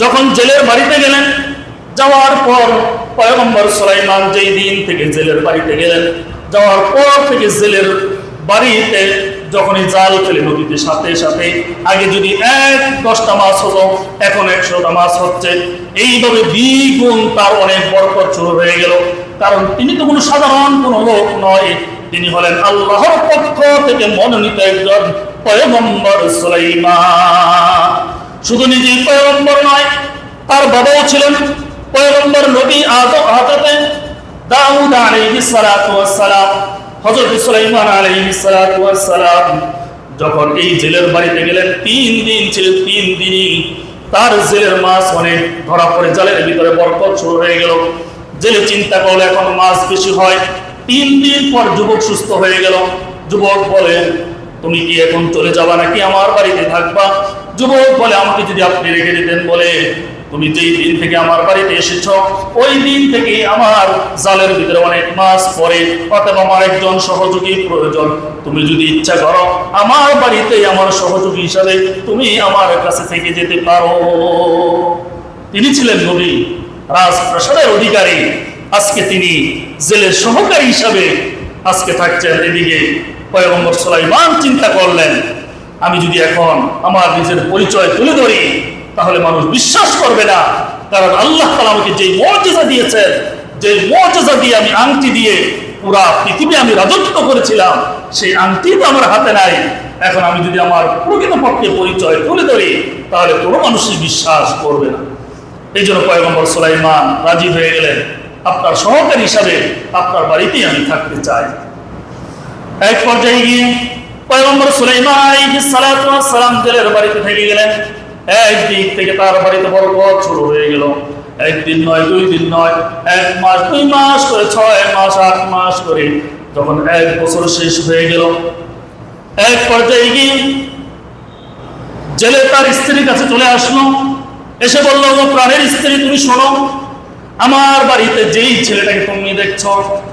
যখন জেলের বাড়িতে গেলেন, যাওয়ার পর পয়গম্বর সুলাইমান যেই দিন থেকে জেলের বাড়িতে গেলেন, যাওয়ার পর থেকে জেলের বাড়িতে যখনই জাল ফেলে নদীতে সাথে সাথে, আগে যদি এক দশটা মাছ হতো, এখন একশোটা মাছ হচ্ছে। এইভাবে দ্বিগুণ তার অনেক বরকত শুরু হয়ে গেল। কারণ তিনি তো কোনো সাধারণ কোনো লোক নয়। তিনি হলেন আল্লাহর পক্ষ থেকে মনোনীত একজন পয়গম্বর সুলাইমান। শুধু নিজেই পয়গম্বর নয়, তার বাবাও ছিলেন পয়গম্বর নবী আদম হাজরতে দাউদ আলাইহিস সালাতু ওয়াস সালাম, হযরত সুলাইমান আলাইহিস সালাতু ওয়াস সালাম যখন এই জেলের বাড়িতে গেলেন, তিন দিন ছিল, তিন দিনই তার জেলের মাছ অনেক ধরা পড়ে, জালের ভিতরে বরকত শুরু হয়ে গেল। জেলে চিন্তা করলে এখন মাছ বেশি হয়। তিন দিন পর যুবক সুস্থ হয়ে গেল। যুবক বলে, তুমি কি এখন চলে যাবা নাকি আমার বাড়িতে থাকবা? যুবক বলে, আমাকে যদি আপনি রেখে দিতেন বলে, তুমি যেই দিন থেকে আমার বাড়িতে এসেছ, ওই দিন থেকে আমার জালের ভিতরে অনেক মাছ পরে অথবা আমার একজন সহযোগী প্রয়োজন। তুমি যদি ইচ্ছা করো, আমার বাড়িতে আমার সহযোগী হিসাবে তুমি আমার কাছে থেকে যেতে পারো। তিনি ছিলেন নবী, রাজপ্রাসাদের অধিকারী। আজকে তিনি জেলের সহকারী হিসাবে আজকে থাকছেন। এদিকে পয়গম্বর সুলাইমান চিন্তা করলেন আমি যদি এখন আমার নিজের পরিচয় তুলে ধরি, তাহলে মানুষ বিশ্বাস করবে না। কারণ আল্লাহ আমাকে যে মর্যাদা দিয়েছেন যে মর্যাদা দিয়ে আমি আংটি দিয়ে পুরা পৃথিবী আমি রাজত্ব করেছিলাম, সেই আংটি তো আমার হাতে নাই। এখন আমি যদি আমার প্রকৃতপক্ষে পরিচয় তুলে ধরি, তাহলে কোনো মানুষই বিশ্বাস করবে না। এই জন্য পয়গম্বর সুলাইমান রাজি হয়ে গেলেন। আপনার সহকারী হিসাবে আপনার বাড়িতেই আমি থাকতে চাই। এক পর্যায়ে গিয়ে পয়গম্বর সুলাইমান সালাম জেলের বাড়িতে থেকে গেলেন। একদিক থেকে তার বাড়িতে বরকত শুরু হয়ে গেল। একদিন নয়, দুই দিন নয়, এক মাস, দুই মাস করে, ছয় মাস, আট মাস করে যখন এক বছর শেষ হয়ে গেল, এক পর্যায়ে গিয়ে জেলে তার স্ত্রীর কাছে চলে আসলো। এসে বলল, "ও প্রাণের স্ত্রী, তুমি শোনো, আমার বাড়িতে যেই ছেলেটাকে তুমি দেখছ,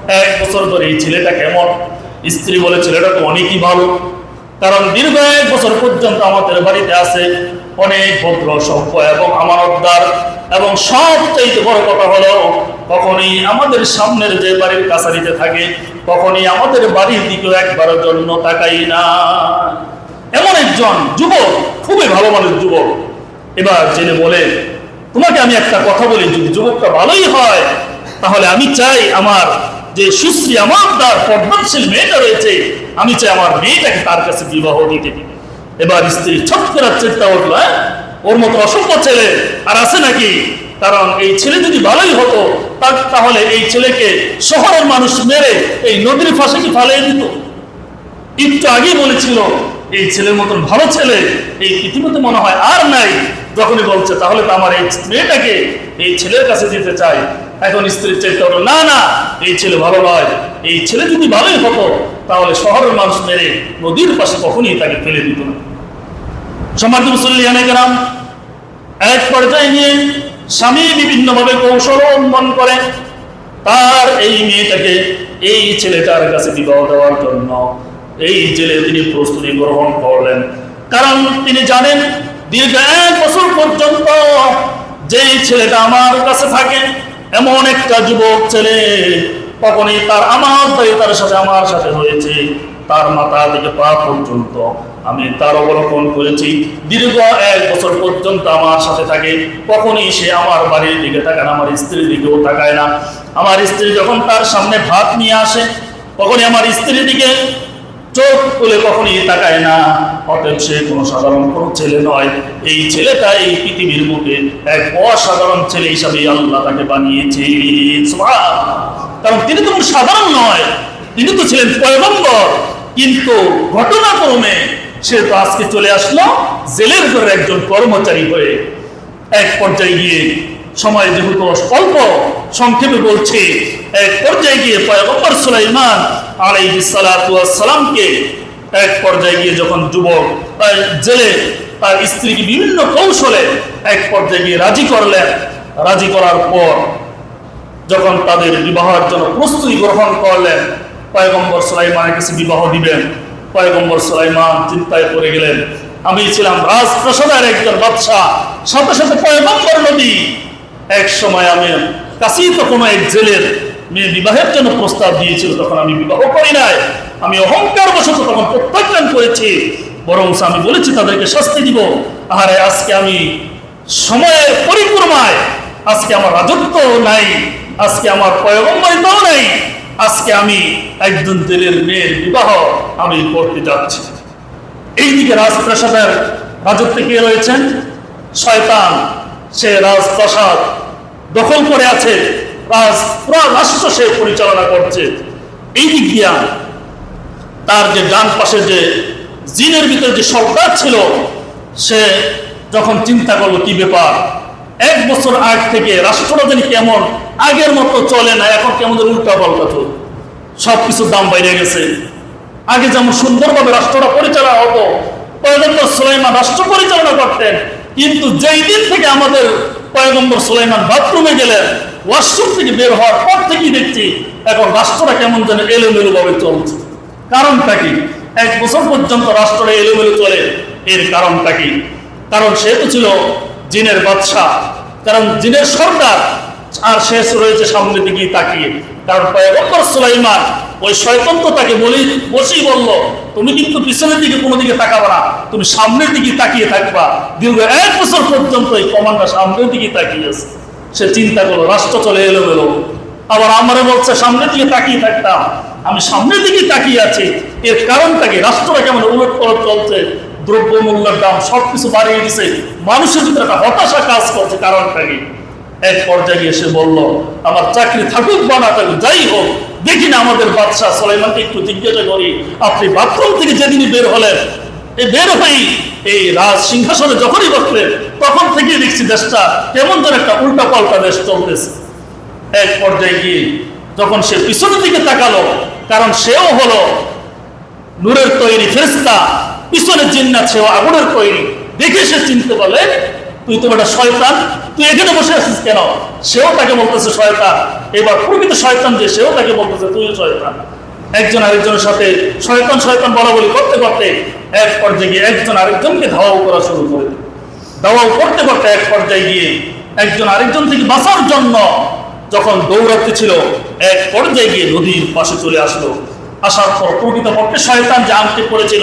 এক বছর ধরে এই ছেলেটা কেমন? স্ত্রী বলে, ছেলেটা তো অনেকই ভালো। কারণ দীর্ঘ এক বছর পর্যন্ত আমাদের বাড়িতে আছে অনেক ভদ্র, সভ্য এবং আমানতদার এবং সবচাইতে বড় কথা হলো কখনই আমাদের সামনের যে বাড়ির কাছারিতে থাকে, কখনই আমাদের বাড়ির দিকেও একবারের জন্য তাকাই না। এমন একজন যুবক, খুবই ভালো মানুষ যুবক। এবার জেনে বলে, তোমাকে আমি একটা কথা বলি, যদি যুবকটা ভালোই হয়, তাহলে আমি চাই আমার যে সুশ্রী আমানদার পদ্মশীল মেয়েটা রয়েছে আমি চাই আমার মেয়েটাকে তার কাছে বিবাহ দিতে। এবার স্ত্রী ছট করার চিন্তা উঠল হ্যাঁ? ওর মতো অসংখ্য ছেলে আর আছে নাকি? কারণ এই ছেলে যদি ভালোই হতো তাহলে এই ছেলেকে শহরের মানুষ মেরে এই নদীর ফাঁসে কি ফালিয়ে দিত? একটু আগেই বলেছিল, এই ছেলের মতন ভালো ছেলে এই পৃথিবীতে মনে হয় আর নাই। যখনই বলছে, তাহলে তো আমার এই মেয়েটাকে এই ছেলের কাছে যেতে চাই। এখন স্ত্রীর চেষ্টা হলো না না, এই ছেলে ভালো নয়। এই ছেলে যদি ভালোই হতো তাহলে শহরের মানুষ মেরে নদীর পাশে কখনই তাকে ফেলে দিত না। সমাজ মুসল্লিয়ানে গ্রাম এক পর্যায়ে নিয়ে স্বামী বিভিন্নভাবে কৌশল অবলম্বন করে। তার এই মেয়েটাকে এই ছেলেটার কাছে বিবাহ দেওয়ার জন্য এই জেলে তিনি প্রস্তুতি গ্রহণ করলেন। কারণ তিনি জানেন, দীর্ঘ এক বছর পর্যন্ত যেই ছেলেটা আমার কাছে থাকে, এমন একটা যুবক ছেলে কখনই তার আমার তার সাথে আমার সাথে হয়েছে। তার মাথা থেকে পা পর্যন্ত আমি তার অবলোকন করেছি। দীর্ঘ এক বছর পর্যন্ত আমার সাথে থাকে। কখনই সে আমার বাড়ির দিকে তাকায় না, আমার স্ত্রীর দিকেও তাকায় না। আমার স্ত্রী যখন তার সামনে ভাত নিয়ে আসে, তখনই আমার স্ত্রীর দিকে চোখ তুলে কখনই তাকায় না। অতএব সে কোনো সাধারণ কোনো ছেলে নয়। এই ছেলেটা এই পৃথিবীর বুকে এক অসাধারণ ছেলে হিসাবে আল্লাহ তাকে বানিয়েছে। কারণ তিনি তো সাধারণ নয়। তিনি তো ছিলেন পয়গম্বর। কিন্তু ঘটনাক্রমে সে তো আজকে চলে আসলো জেলের ঘরের একজন কর্মচারী হয়ে। এক পর্যায়ে গিয়ে সময় যেহেতু অল্প, সংক্ষেপে বলছে, এক পর্যায়ে গিয়ে পয়গম্বর সুলাইমান আলাইহিস সালাতু ওয়াস সালামকে এক পর্যায়ে গিয়ে যখন যুবক জেলে তার স্ত্রীকে বিভিন্ন কৌশলে এক পর্যায়ে গিয়ে রাজি করলেন। রাজি করার পর যখন তাদের বিবাহের জন্য প্রস্তুতি গ্রহণ করলেন, পয়গম্বর সুলাইমানের কাছে বিবাহ দিবেন। পয়গম্বর সুলাইমান চিন্তায় পড়ে গেলেন, আমি ছিলাম রাজপ্রাসাদের একজন বাদশাহ, সাথে সাথে পয়গম্বর নদী এক সময় আমি কাছেই তো কোনো এক জেলের মেয়ে বিবাহের জন্য প্রস্তাব দিয়েছিল, তখন আমি বিবাহ করি নাই। আমি অহংকার বশত তখন প্রত্যাখ্যান করেছি। বরং আমি বলেছি, তাদেরকে শাস্তি দিব। আরে আজকে আমি সময়ের পরিক্রমায়, আজকে আমার রাজত্ব নাই। আজকে আমার পয়গম্বরিতাও নাই। আজকে আমি একজন জেলের মেয়ের বিবাহ আমি করতে যাচ্ছি। এইদিকে রাজপ্রাসাদের রাজত্বে কে রয়েছেন? শয়তান, সে রাজপ্রাসাদ দখল করে আছে, রাজ রাষ্ট্র সে পরিচালনা করছে। এই দিক দিয়া তার যে ডান পাশে যে জিনের ভিতরে যে সর্দার ছিল, সে যখন চিন্তা করল কি ব্যাপার এক বছর আগ থেকে রাষ্ট্রটা কেমন, আগের মতো চলে না, এখন কেমন উল্টা পাল্টা চলে সব কিছুর দাম বাইরে গেছে। আগে যেমন সুন্দরভাবে রাষ্ট্রটা পরিচালনা হতো, পয়গম্বর সুলাইমান রাষ্ট্র পরিচালনা করতেন, কিন্তু যেই দিন থেকে আমাদের পয়গম্বর সুলাইমান বাথরুমে গেলেন, ওয়াশরুম থেকে বের হওয়ার পর থেকেই দেখছি এখন রাষ্ট্রটা কেমন যেন এলোমেলো ভাবে চলছে। কারণটা কি? এক বছর পর্যন্ত রাষ্ট্রটা এলোমেলো চলে, এর কারণটা কি? কারণ সে তো ছিল জিনের বাদশাহ। কারণ জিনের সর্দার আর শেষ রয়েছে সামনের দিকে তাকিয়ে। কারণ ওই তাকে তুমি কিন্তু পিছনের দিকে তাকাবে তুমি সামনের দিকে তাকিয়ে থাকবা। এক বছর পর্যন্ত সামনের দিকে সে চিন্তা করল, রাষ্ট্র চলে এলো আবার আমারে বলছে, সামনের দিকে তাকিয়ে থাকতাম। আমি সামনের দিকে তাকিয়ে আছি। এর কারণটা কি? রাষ্ট্রটা কেমন উলট পালট চলছে? দ্রব্য মূল্যের দাম সবকিছু বাড়িয়ে দিছে। মানুষের ভিতরে একটা হতাশা কাজ করছে, কারণটা কি? এক পর্যায়ে এসে বলল, আমার চাকরি থাকুক বা না থাকুক, যাই হোক, দেখি না আমাদের বাদশাহ সোলাইমানকে একটু জিজ্ঞাসা করি, আপনি বাথরুম থেকে যেদিনই বের হলেন এই বের হয়েই এই রাজ সিংহাসনে যখনই বসলেন, তখন থেকে দেখছি দেশটা কেমন যেন একটা উল্টা পাল্টা দেশ চলতেছে। এক পর্যায়ে গিয়ে যখন সে পিছনের দিকে তাকালো, কারণ সেও হলো নূরের তৈরি ফেরেস্তা পিছনের জিন্নাত, সেও আগুনের তৈরি। দেখে সে চিনতে পারলে তুই তো একটা শয়তান, তুই এখানে বসে আছিস কেন? সেও তাকে বলতেছে, শয়তান। এবার প্রকৃত শয়তান যে, সেও তাকে বলতেছে, তুই শয়তান। একজন আরেকজনের সাথে শয়তান শয়তান বলা বলি করতে করতে এক পর্যায়ে গিয়ে একজন আরেকজনকে ধাওয়াও করা শুরু করে দিল। দাওয়াও করতে করতে এক পর্যায়ে গিয়ে একজন আরেকজন থেকে বাঁচার জন্য যখন দৌড়াতে ছিল, এক পর্যায়ে গিয়ে নদীর পাশে চলে আসলো। আসার পর প্রকৃতপক্ষে শয়তান যে আংটি পড়েছিল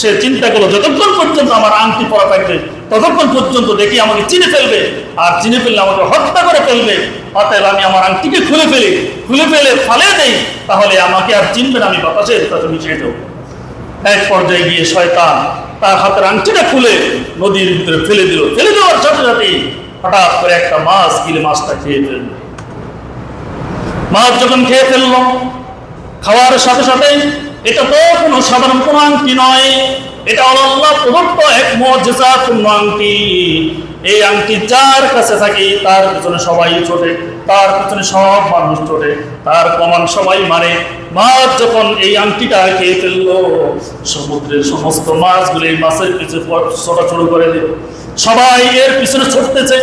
সে চিন্তা করল যতক্ষণ পর্যন্ত আমার আংটি পরা থাকবে, ততক্ষণ পর্যন্ত দেখি আমাকে চিনে ফেলবে। আর চিনে ফেললে আমাকে হত্যা করে ফেলবে। অতএব আমি আমার আংটিকে খুলে ফেলি। খুলে ফেলে ফালে দেই, তাহলে আমাকে আর চিনবে না আমি বাতাসের সাথে মিশিয়ে দেবো এক পর্যায়ে গিয়ে শয়তান তার হাতের আংটিটা খুলে নদীর ভিতরে ফেলে দিল। ফেলে দেওয়ার সাথে সাথে হঠাৎ করে একটা মাছ গিলে মাছটা খেয়ে ফেলল। মাছ যখন খেয়ে ফেলল খাওয়ার সাথে সাথে এটা তো কোনো সাধারণ কোনো আংটি নয়? এটা আল্লাহ প্রদত্ত এক মর্যাদাপূর্ণ আংটি। এই আংটি যার কাছে থাকে, তার পিছনে সবাই ছোটে তার পিছনে সব মানুষ ছোটে তার প্রমাণ সবাই মানে মাছ যখন এই আংটিটা খেয়ে ফেলল, সমুদ্রের সমস্ত মাছগুলো এই মাছের পিছনে ছোটা শুরু করে দিল। সবাই এর পিছনে ছুটতেছে।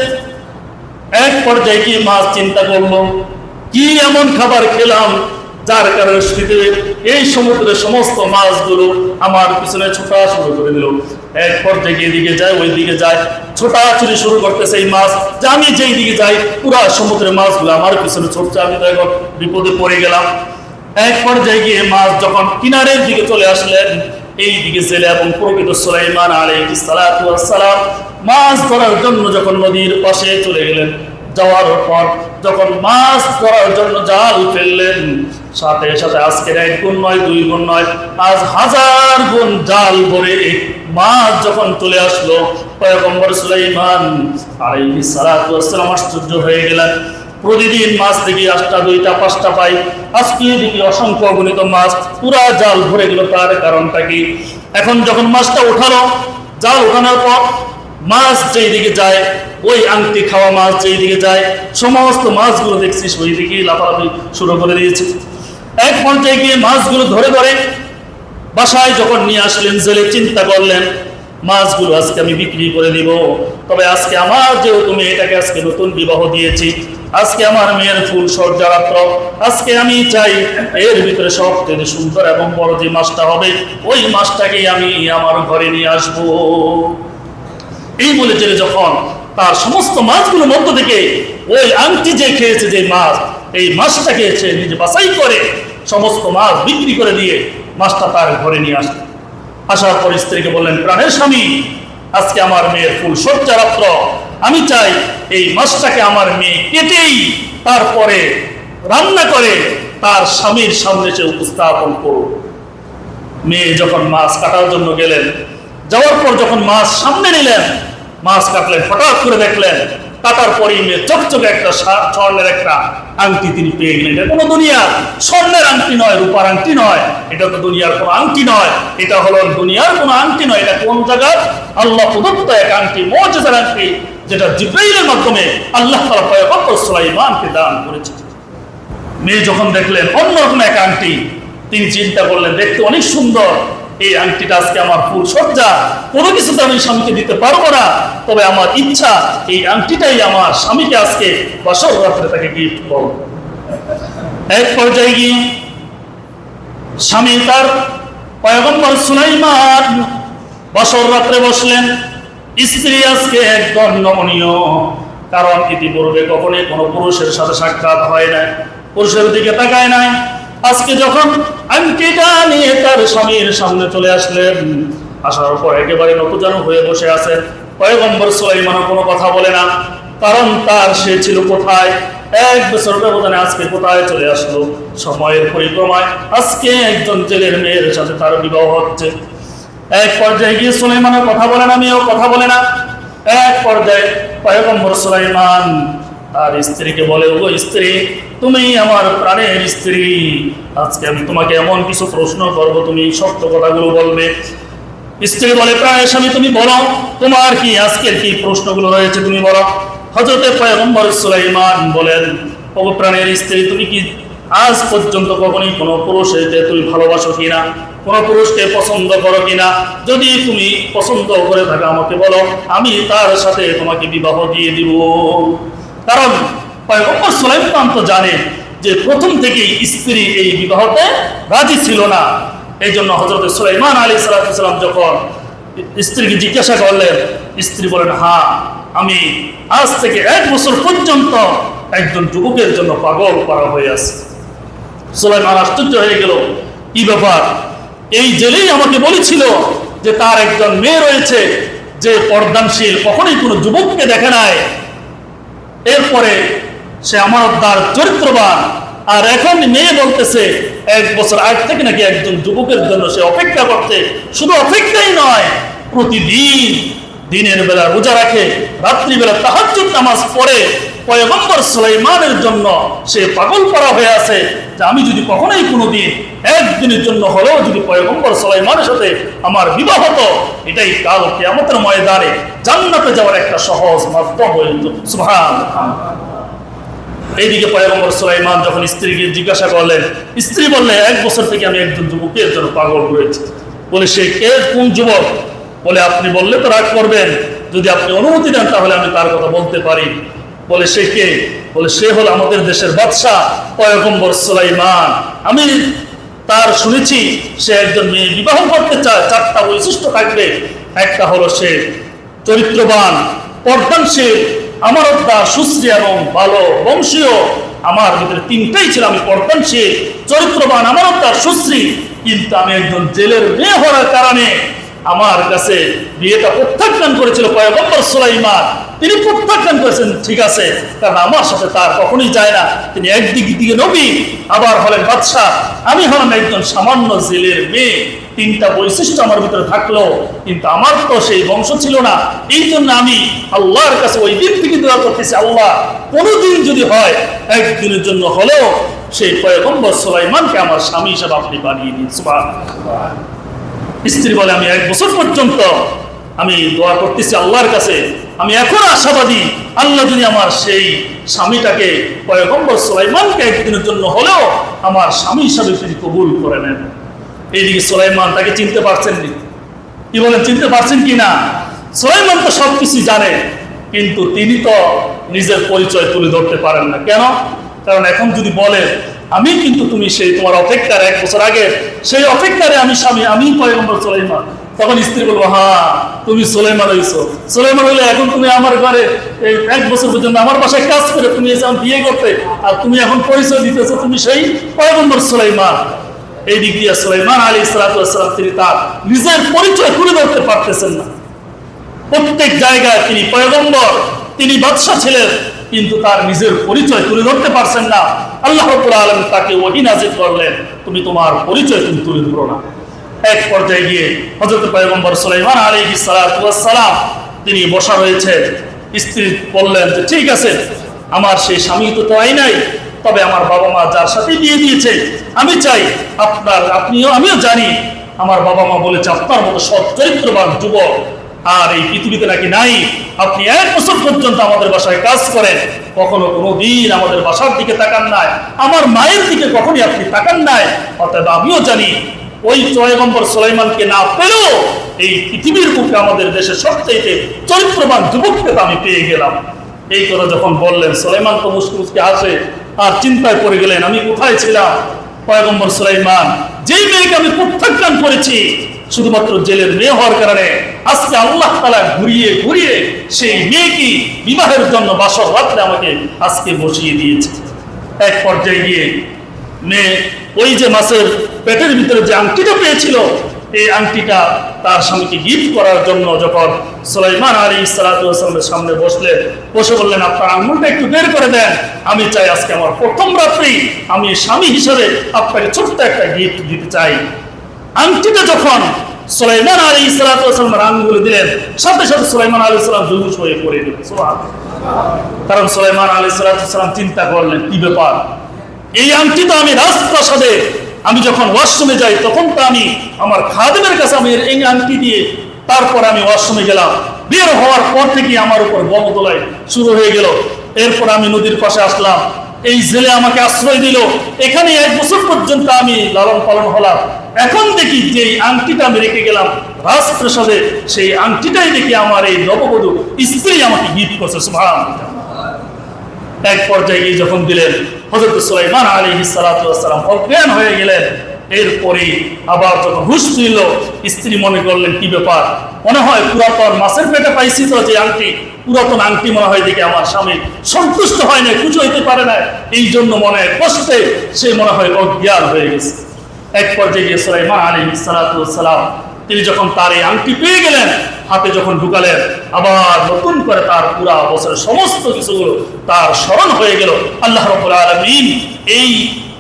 এক পর্যায়ে কি মাছ চিন্তা করল, কি এমন খাবার খেলাম? যার কারণে পৃথিবীর এই সমুদ্রের সমস্ত মাছগুলো আমার পিছনে ছোটা শুরু করে দিল। এক পর্যায়ে গিয়ে এদিকে যায় ওই দিকে যায়, ছোটাছুটি শুরু করতেছে এই মাছ। যে আমি যেই দিকে যাই, পুরা সমুদ্রের মাছগুলো আমার পিছনে ছুটছে। আমি তো এখন বিপদে পড়ে গেলাম। এক পর্যায়ে গিয়ে মাছ যখন কিনারের দিকে চলে আসলেন এই দিকে ছেলে এবং প্রকৃত সুলাইমান ওয়াস সালাম মাছ ধরার জন্য যখন নদীর পাশে চলে গেলেন যাওয়ার পর যখন মাছ ধরার জন্য জাল ফেললেন, সাথে সাথে আজকের এক গুণ নয়, দুই গুণ নয়, আজ হাজার গুণ জাল ভরে মাছ যখন চলে আসলো, পয়গম্বর সুলাইমান সালাতু ওয়াস সালাম আশ্চর্য হয়ে গেলেন। প্রতিদিন মাছ দেখি আটটা, দুইটা, পাঁচটা পাই। আজকে দেখি অসংখ্য অগণিত মাছ, পুরা জাল ভরে গেল। তার কারণটা কি? এখন যখন মাছটা উঠালো, জাল উঠানোর পর মাছ যেই দিকে যায়, ওই আংটি খাওয়া মাছ যেই দিকে যায়, সমস্ত মাছগুলো দেখছিস ওই দিকে লাফালাফি শুরু করে দিয়েছে। এক পর্যায়ে গিয়ে মাছগুলো ধরে ধরে বাসায় যখন নিয়ে আসলেন, জেলে চিন্তা করলেন, মাছগুলো আজকে আমি বিক্রি করে দিব। তবে আজকে আমার যেহেতু মেয়েটাকে আজকে নতুন বিবাহ দিয়েছি, আজকে আমার মেয়ের ফুল সজ্জা রাত্র আজকে আমি চাই এর ভিতরে সব থেকে সুন্দর এবং বড় যে মাছটা হবে, ওই মাছটাকেই আমি আমার ঘরে নিয়ে আসব। এই বলে জেলে যখন তার সমস্ত মাছগুলোর মধ্য থেকে ওই আংটি যে খেয়েছে যে মাছ, এই মাছটা খেয়েছে নিজে বাছাই করে সমস্ত মাছ বিক্রি করে দিয়ে মাছটা তার ঘরে নিয়ে আসে। আসার পর স্ত্রীকে বললেন, প্রাণের স্বামী, আজকে আমার মেয়ের ফুল সজ্জা রাত্র। আমি চাই এই মাছটাকে আমার মেয়ে কেটেই তারপরে রান্না করে তার স্বামীর সামনে সে উপস্থাপন করুক। মেয়ে যখন মাছ কাটার জন্য গেলেন, যাওয়ার পর যখন মাছ সামনে নিলেন মাছ কাটলেন হঠাৎ করে দেখলেন কাটার মেয়ে চকচকে একটা স্বর্ণের একটা আংটি তিনি পেয়ে গেলেন। এটা কোনো দুনিয়ার স্বর্ণের আংটি নয়, রূপার আংটি নয়, এটা তো দুনিয়ার কোনো আংটি নয়, এটা হলো দুনিয়ার কোনো আংটি নয়, এটা কোন জায়গার? আল্লাহ প্রদত্ত এক আংটি মর্যাদার আংটি, যেটা জিব্রাইলের মাধ্যমে আল্লাহ তালা দান করেছে মেয়ে যখন দেখলেন অন্যরকম এক আংটি, তিনি চিন্তা করলেন, দেখতে অনেক সুন্দর এই আংটিটা আজকে আমার ফুল সজ্জা কোনো কিছুতে আমি স্বামীকে দিতে পারব না। তবে আমার ইচ্ছা, এই আংটিটাই আমার স্বামীকে আজকে বছর রাত্রে তাকে গিফট করব এক পর্যায়ে গিয়ে স্বামী তার পয়গম্বর সুলাইমান বছর রাত্রে বসলেন। স্ত্রী আজকে একদম নমনীয় কারণ ইতিপূর্বে কখনোই কোনো পুরুষের সাথে সাক্ষাৎ হয় না পুরুষের দিকে তাকায় নাই। আজকে যখন আংটিটা নিয়ে তার স্বামীর সামনে চলে আসলেন, আসার পর একেবারে নতুন হয়ে বসে আছেন পয়গম্বর সুলাইমানও কোনো কথা বলে না, কারণ তার সে ছিল কোথায়? এক বছর ব্যবধানে আজকে কোথায় চলে আসলো? সময়ের পরিক্রমায় আজকে একজন জেলের মেয়ের সাথে তার বিবাহ হচ্ছে। এক পর্যায়ে গিয়ে সুলাইমানের কথা বলে না, মেয়েও কথা বলে না। এক পর্যায়ে পয়গম্বর সুলাইমান আর স্ত্রীকে বলে ও স্ত্রী, তুমি আমার প্রাণের স্ত্রী। আজকে আমি তোমাকে এমন কিছু প্রশ্ন করব, তুমি সত্য কথাগুলো বলবে। স্ত্রী বলে, প্রায় স্বামী, তুমি বলো, তোমার কি, আজকের কি প্রশ্নগুলো রয়েছে তুমি বলো। হজরতে পয়গম্বর সুলাইমান বলেন ও প্রাণের স্ত্রী, তুমি কি আজ পর্যন্ত কখনই কোনো পুরুষকে তুমি ভালোবাসো কিনা কোনো পুরুষকে পছন্দ করো কিনা যদি তুমি পছন্দ করে থাকো, আমাকে বলো, আমি তার সাথে তোমাকে বিবাহ দিয়ে দিব। কারণ পয়গম্বর সুলাইমান তো জানে যে প্রথম থেকেই স্ত্রী এই বিবাহতে রাজি ছিল না। এই জন্য হজরত সুলাইমান আলী সালাম যখন স্ত্রীকে জিজ্ঞাসা করলেন, স্ত্রী বলেন হা, আমি আজ থেকে এক বছর পর্যন্ত একজন যুবকের জন্য পাগল করা হয়ে আছে। সুলাইমান আশ্চর্য হয়ে গেল, কি ব্যাপার? এই জেলেই আমাকে বলেছিল যে তার একজন মেয়ে রয়েছে যে পর্দানশীল, কখনোই কোনো যুবককে দেখে নাই। এরপরে সে আমার তার চরিত্রবান। আর এখন মেয়ে বলতেছে, এক বছর আগ থেকে নাকি একজন যুবকের জন্য সে অপেক্ষা করতে শুধু অপেক্ষাই নয়, প্রতিদিন দিনের বেলা রোজা রাখে, রাত্রিবেলা তাহার নামাজ পড়ে পয়গম্বর সুলাইমানের জন্য সে পাগল করা হয়ে আছে যে আমি যদি কখনোই কোনোদিন একদিনের জন্য হলেও যদি পয়গম্বর সুলাইমানের সাথে আমার বিবাহ হতো, এটাই কাল কেয়ামতের ময়দানে জান্নাতে যাওয়ার একটা সহজ মাধ্যম হয়ে এইদিকে পয়গম্বর সুলাইমান যখন স্ত্রীকে জিজ্ঞাসা করলেন, স্ত্রী বললে, এক বছর থেকে আমি একজন যুবকের জন্য পাগল রয়েছে বলে, সে কে? কোন যুবক? বলে, আপনি বললে তো রাগ করবেন। যদি আপনি অনুমতি দেন, তাহলে আমি তার কথা বলতে পারি। বলে সে কে? বলে সে হলো আমাদের দেশের বাদশাহ, পয়গম্বর সুলাইমান। আমি তার শুনেছি, সে একজন মেয়ে বিবাহ করতে চায়, চারটা বৈশিষ্ট্য থাকবে। একটা হলো সে চরিত্রবান, পর্দানশীল আমারতদার সুশ্রী এবং ভালো বংশীয়। আমার ভিতরে তিনটাই ছিল, আমি পর্দানশীল, চরিত্রবান আমারতদার সুশ্রী। কিন্তু আমি একজন জেলের মেয়ে হওয়ার কারণে আমার কাছে বিয়েটা প্রত্যাখ্যান করেছিল পয়গম্বর সুলাইমান। তিনি প্রত্যাখ্যান করেছেন, ঠিক আছে। কারণ আমার সাথে তার কখনোই যায় না। তিনি একদিক দিকে নবী, আবার হলেন বাদশাহ। আমি হলাম একজন সামান্য জেলের মেয়ে। তিনটা বৈশিষ্ট্য আমার ভিতরে থাকল, কিন্তু আমার তো সেই বংশ ছিল না। এই জন্য আমি আল্লাহর কাছে ওই দিন থেকে দোয়া করতেছি, আল্লাহ, কোনোদিন যদি হয়, একদিনের জন্য হলেও সেই পয়গম্বর সুলাইমানকে আমার স্বামী হিসেবে আপনি বানিয়ে দিন। স্ত্রী বলে, আমি এক বছর পর্যন্ত আমি দোয়া করতেছি আল্লাহর কাছে। আমি এখন আশাবাদী, আল্লাহ যদি আমার সেই স্বামীটাকে পয়গম্বর সুলাইমানকে একদিনের জন্য হলেও আমার স্বামী হিসাবে তিনি কবুল করে নেন। এইদিকে সুলাইমান তাকে চিনতে পারছেন নি কি বলেন, চিনতে পারছেন কি না? সুলাইমান তো সবকিছু জানে, কিন্তু তিনি তো নিজের পরিচয় তুলে ধরতে পারেন না। কেন? কারণ এখন যদি বলে, আমি কিন্তু তুমি সেই তোমার অপেক্ষার এক বছর আগে, সেই অপেক্ষারে আমি স্বামী, আমি পয়গম্বর সুলাইমান। তখন স্ত্রী বলব হা, তুমি সুলাইমান হইছো। সুলাইমান হইলে এখন তুমি আমার ঘরে এই এক বছর পর্যন্ত আমার বাসায় কাজ করে তুমি এসে বিয়ে করতে, আর তুমি এখন পরিচয় দিতেছো, তুমি সেই পয়গম্বর সুলাইমান। এই দিক দিয়ে সুলাইমান আলী ইসলাতাম তিনি তার নিজের পরিচয় তুলে ধরতে পারতেছেন না। প্রত্যেক জায়গায় তিনি পয়গম্বর, তিনি বাদশাহ ছিলেন, কিন্তু তার নিজের পরিচয় তুলে ধরতে পারছেন না। আল্লাহ আলামিন তাকে ওহী করলেন, তুমি তোমার পরিচয় তুমি তুলে ধরো না। এক পর্যায়ে গিয়ে হযরত পয়গম্বর সুলাইমান ওয়াস সালাম তিনি বসা রয়েছে। স্ত্রী বললেন যে, ঠিক আছে, আমার সেই স্বামী তো তাই নাই, তবে আমার বাবা মা যার সাথে বিয়ে দিয়েছে, আমি চাই আপনার, আপনিও, আমিও জানি আমার বাবা মা বলেছে, আপনার মতো সৎ, চরিত্রবান যুবক আর এই পৃথিবীতে নাকি নাই। আপনি এক বছর পর্যন্ত আমাদের বাসায় কাজ করেন, কখনো কোনো দিন আমাদের বাসার দিকে তাকান নাই, আমার মায়ের দিকে কখনই আপনি তাকান নাই অর্থাৎ আমিও জানি ওই চয়গম্বর সোলাইমানকে না পেলেও এই পৃথিবীর বুকে আমাদের দেশের সবচাইতে চরিত্রবান যুবককে আমি পেয়ে গেলাম। এই কথা যখন বললেন, সুলাইমান তো মুসকে মুসকে হাসে, আর চিন্তায় পড়ে গেলেন, আমি কোথায় ছিলাম? পয়গম্বর সুলাইমান, যেই মেয়েকে আমি প্রত্যাখ্যান করেছি, শুধুমাত্র জেলের মেয়ে হওয়ার কারণে আজকে আল্লাহ তালা ঘুরিয়ে ঘুরিয়ে সেই মেয়েকে বিবাহের জন্য বাসর রাত্রে আমাকে আজকে বসিয়ে দিয়েছে। এক পর্যায়ে গিয়ে মেয়ে ওই যে মাছের পেটের ভিতরে যে আংটিটা পেয়েছিল, এই আংটিটা তার স্বামীকে গিফট করার জন্য যখন সুলাইমান আলী ইসালামের সামনে বসলেন বসে বললেন, আপনার আঙুলটা একটু বের করে দেন। আমি চাই আজকে আমার প্রথম রাত্রি আমি স্বামী হিসেবে আপনাকে ছোট্ট একটা গিফট দিতে চাই। আংটিটা যখন সুলাইমান আলী ইসালামের আঙ্গুলে দিলেন, সাথে সাথে সুলাইমান আলী ইসলাম জুলুস হয়ে পড়ে দিলেন কারণ সুলাইমান আলী সালাম চিন্তা করলেন, কি ব্যাপার? এই আংটি তো আমি রাজপ্রাসাদে, আমি যখন ওয়াশরুমে যাই, তখন তো আমি আমার খাদেমের কাছে আমি এই আংটি দিয়ে তারপর আমি ওয়াশরুমে গেলাম। বের হওয়ার পর থেকে আমার উপর বমতলায় শুরু হয়ে গেল। এরপর আমি নদীর পাশে আসলাম। এই জেলে আমাকে আশ্রয় দিল। এখানে এক বছর পর্যন্ত আমি লালন পালন হলাম। এখন দেখি যে আংটিটা আমি রেখে গেলাম রাজপ্রাসাদে। সেই আংটিটাই দেখি আমার এই নববধূ স্ত্রী আমাকে গিফট করছে, সুবহানাল্লাহ। এক পর্যায়ে গিয়ে যখন দিলেন হজরত সুলাইমান আলী সালাম অজ্ঞান হয়ে গেলেন। এরপরে আবার যখন হুশ ফিরল স্ত্রী মনে করলেন, কি ব্যাপার? মনে হয় পুরাতন মাছের পেটে পাইছি তো যে আংটি। পুরাতন আংটি মনে হয় দেখে আমার স্বামী সন্তুষ্ট হয় না খুশি হইতে পারে না এই জন্য মনে কষ্টে সে মনে হয় অজ্ঞান হয়ে গেছে। এক পর্যায়ে গিয়ে সুলাইমান আলী সালাম তিনি যখন তার এই আংটি পেয়ে গেলেন হাতে যখন ঢুকালেন আবার নতুন করে তার পুরা বছরের সমস্ত কিছুগুলো তার স্মরণ হয়ে গেল আল্লাহ রবুল আলমিন এই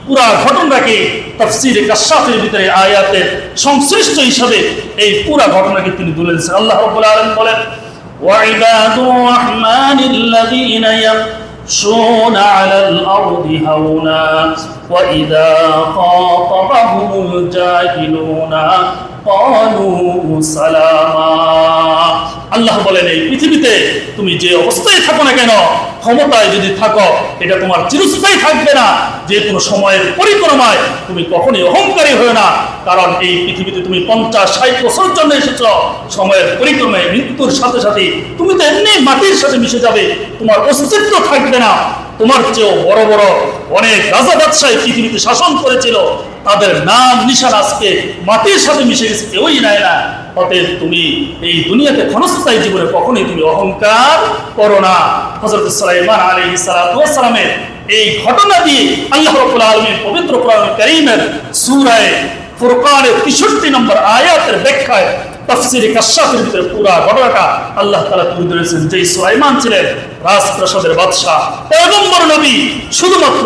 পুরা ঘটনাকে তফসিরে কাশাফের ভিতরে আয়াতের সংশ্লিষ্ট হিসাবে এই পুরা ঘটনাকে তিনি তুলে দিয়েছেন আল্লাহ রবুল আলম বলেন وعباد الرحمن الذين يمشون على الأرض هونا وإذا خاطبهم الجاهلون قالوا سلاما আল্লাহ বলেন এই পৃথিবীতে তুমি যে অবস্থায় থাকো না কেন ক্ষমতায় যদি থাকো, এটা তোমার চিরস্থায়ী থাকবে না। যে কোনো সময়ের পরিক্রমায় তুমি কখনই অহংকারী হয়ে না। কারণ এই পৃথিবীতে তুমি পঞ্চাশ, ষাট বছর জন্য এসেছ। সময়ের পরিক্রমায় মৃত্যুর সাথে সাথে তুমি তো এমনি মাটির সাথে মিশে যাবে। তোমার অস্তিত্ব থাকবে না। তোমার চেয়েও বড় বড় অনেক রাজা বাদশাহ পৃথিবীতে শাসন করেছিল। তাদের নাম, নিশান আজকে মাটির সাথে মিশে গেছে, কেউই নেয় না। অতএব তুমি এই দুনিয়াতে ক্ষণস্থায়ী জীবনে কখনোই তুমি অহংকার করো না। হজরত সালাইমান আলী সালাতামের এই ঘটনা দিয়ে আল্লাহ রবুল আলমীর পবিত্র কোরআন করিমের সুরায় ফুরকানের তেষট্টি নম্বর ব্যাখ্যায় ভিতরে ঘটনাটা আল্লাহ তুলে ধরেছেন। যে সুলাইমান ছিলেন রাজপ্রাসাদের পয়গম্বর নবী শুধুমাত্র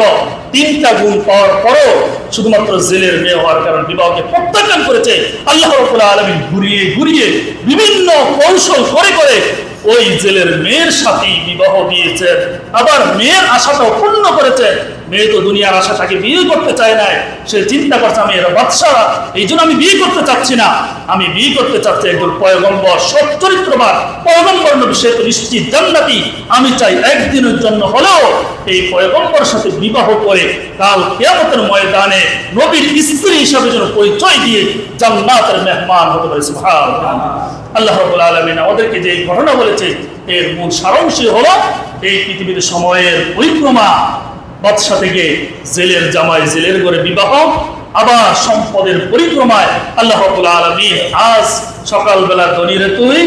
তিনটা গুণ পাওয়ার পরও শুধুমাত্র জেলের মেয়ে হওয়ার কারণে বিবাহকে প্রত্যাখ্যান করেছে আল্লাহ আলামিন। ঘুরিয়ে ঘুরিয়ে বিভিন্ন কৌশল করে করে ওই জেলের মেয়ের সাথে বিবাহ দিয়েছেন। আবার মেয়ের আশাটাও পূর্ণ করেছেন। মেয়ে তো দুনিয়ার আশা তাকে বিয়ে করতে চায় নাই। সে চিন্তা করছে, আমি এর বাদশা এই জন্য আমি বিয়ে করতে চাচ্ছি না। আমি বিয়ে করতে চাচ্ছি একজন পয়গম্বর, সৎ চরিত্রবান। পয়গম্বর নবী সে নিশ্চিত জান্নাতি। আমি চাই একদিনের জন্য হলেও এই পয়গম্বর সাথে বিবাহ করে কাল কেয়ামতের ময়দানে নবীর স্ত্রী হিসাবে যেন পরিচয় দিয়ে জান্নাতের মেহমান হতে পারে। আল্লাহ রাব্বুল আলামিন আমাদেরকে যে ঘটনা বলেছে, এর মূল সারাংশই হলো এই পৃথিবীর সময়ের পরিক্রমা। বাদশা থেকে জেলের জামাই জেলের ঘরে বিবাহ আবার সম্পদের পরিক্রমায় আল্লাহ আলমী আজ সকালবেলা ধনীরে তুই,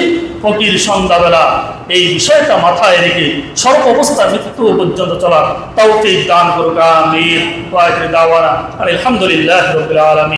ফকির সন্ধ্যাবেলা এই বিষয়টা মাথায় রেখে সর্ব অবস্থা মৃত্যু পর্যন্ত চলা তাও দান করুক আলহামদুলিল্লাহ আলামিন।